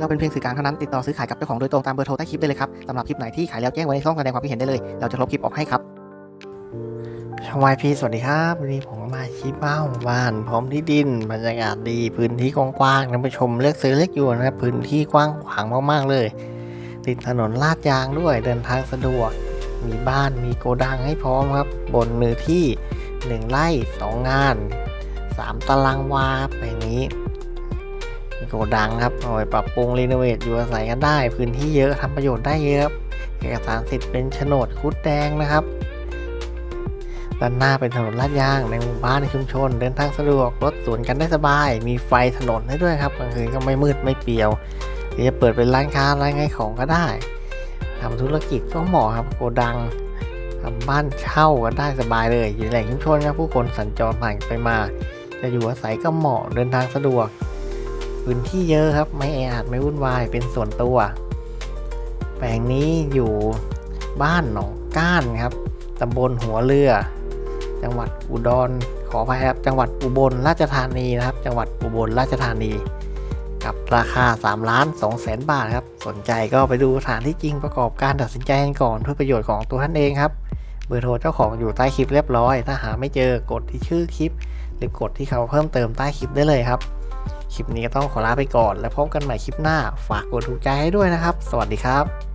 เราเป็นเพียงสื่อกลางเท่านั้นติดต่อซื้อขายกับเจ้าของโดยตรงตามเบอร์โทรใต้คลิปได้เลยครับสำหรับคลิปไหนที่ขายแล้วแจ้งไว้ในช่องแสดงความคิดเห็นได้เลย เราจะลบคลิปออกให้ครับชวายพีสวัสดีครับวันนี้ผมมาคลิปบ้านบ้านพร้อมที่ดินบรรยากาศดีพื้นที่กว้างๆท่านผู้ชมเลือกซื้อเลือกอยู่นะครับพื้นที่กว้างขวางมากๆเลย ติดถนนลาดยางด้วยเดินทางสะดวก มีบ้านมีโกดังให้พร้อมครับ บนเนื้อที่ 1 ไร่ 2 งาน 3 ตารางวาไปนี้ โกดังครับเอาไว้ปรับปรุงรีโนเวทอยู่อาศัยกันได้ พื้นที่เยอะทำประโยชน์ได้เยอะครับเอกสารสิทธิ์เป็นโฉนดคุดแดงนะครับด้านหน้าเป็นถนนลาดยางในหมู่บ้านในชุมชน เดินทางสะดวกรถสวนกันได้สบาย มีไฟถนนให้ด้วยครับกลางคืนก็ไม่มืดไม่เปียวหรือจะเปิดเป็นร้านค้าร้านขายของก็ได้ทำธุรกิจก็เหมาะครับโกดังทำบ้านเช่าก็ได้สบายเลยอยู่ในแหล่งชุมชนครับผู้คนสัญจรผ่านไปมา จะอยู่อาศัยก็เหมาะเดินทางสะดวก พื้นที่เยอะครับ ไม่แออัดไม่วุ่นวายเป็นส่วนตัว แปลงนี้อยู่บ้านหนองก้านครับตำบลหัวเรือ จังหวัดอุดรขออภัยครับจังหวัดอุบลราชธานีนะครับ จังหวัดอุบลราชธานี กับราคา3ล้าน2แสนบาทครับ สนใจก็ไปดูสถานที่จริงประกอบการตัดสินใจกันก่อนเพื่อประโยชน์ของตัวท่านเองครับเบอร์โทรเจ้าของอยู่ใต้คลิปเรียบร้อย ถ้าหาไม่เจอกดที่ชื่อคลิป หรือกดที่เขาเพิ่มเติมใต้คลิปได้เลยครับ คลิปนี้ก็ต้องขอลาไปก่อน แล้วพบกันใหม่คลิปหน้า ฝากกดถูกใจให้ด้วยนะครับ สวัสดีครับ